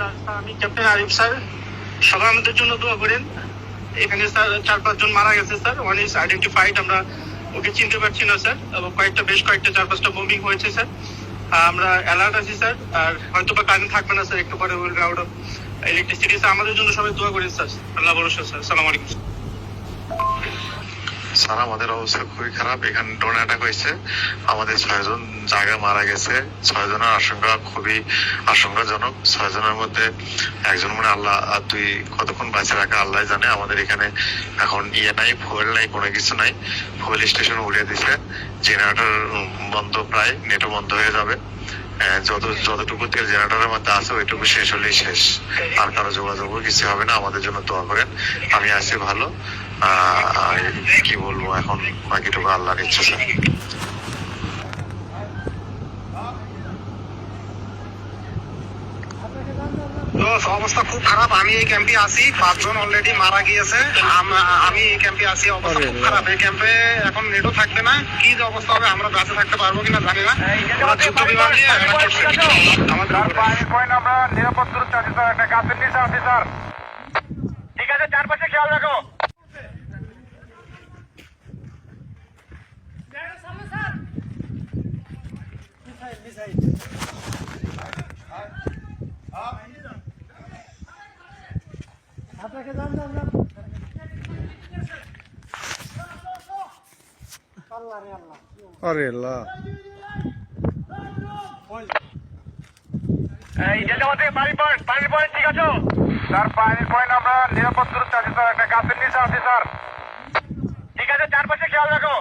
আমি captain Arif, sir. সবাই আমাদের জন্য দোয়া করেন। এখানে, স্যার, চার পাঁচজন মারা গেছে, স্যার। ওয়ান ইজ আইডেন্টিফাইড আমরা ওকে চিনতে পারছি না, স্যার। এবং কয়েকটা, বেশ কয়েকটা, চার, পাঁচটা বোমিং হয়েছে, স্যার। আমরা অ্যালার্ট আছি, স্যার। আর হয়তো বা কারেন্ট থাকবে না, স্যার। একটু পরে উইল আউট ইলেকট্রিসিটি স্যার। আমাদের জন্য সবাই দোয়া করেন, স্যার। আল্লাহ ভরসা, স্যার। সালাম আলাইকুম স্যার আমাদের অবস্থা খুবই খারাপ। এখানে ড্রোন অ্যাটাক হয়েছে। আমাদের ছয়জন জায়গা মারা গেছে। ছয়জনের আশঙ্কা খুবই আশঙ্কাজনক। ছয়জনের মধ্যে একজন মানে আল্লাহ, আর দুই কতক্ষণ বাঁচে রাখা আল্লাহ জানে। আমাদের এখানে এখন ইয়ে নাই ফুয়েল নাই, কোনো কিছু নাই। ফুয়েল স্টেশন উড়িয়ে দিছে। জেনারেটর বন্ধ প্রায় নেটও বন্ধ হয়ে যাবে। যত যতটুকু তেল জেনারেটরের মধ্যে আছে, ওইটুকু শেষ হলেই শেষ। আর কারও যোগাযোগ কিছু হবে না, আমাদের জন্য দোয়া করেন। আমি আছি ভালো। কি বলব এখন? বাকিটুকু আল্লাহর ইচ্ছা স্যার তো অবস্থা খুব খারাপ। আমি এই ক্যাম্পে আছি পাঁচজন অলরেডি মারা গিয়েছে। আমি এই ক্যাম্পে আছি অবস্থা খুব খারাপ। এই ক্যাম্পে এখন নেটও থাকবে না। কি যে অবস্থা হবে আমরা বেঁচে থাকতে পারব কিনা জানি না। যুদ্ধ বিমান আমাদের আমরা নিরাপদ দূরত্বে আছি স্যার। একটা গাছের নিচে আছি স্যার। ঠিক আছে চারপাশে খেয়াল রাখো। আরে আল্লাহ। এই যেতে আমাদের পানি পয়েন্ট পানির পয়েন্ট ঠিক আছে? স্যার পানির পয়েন্ট আমরা নিরাপদ দূরত্বে আছি স্যার। একটা গাছের নিচে আছি স্যার। ঠিক আছে চারপাশে খেয়াল রাখো।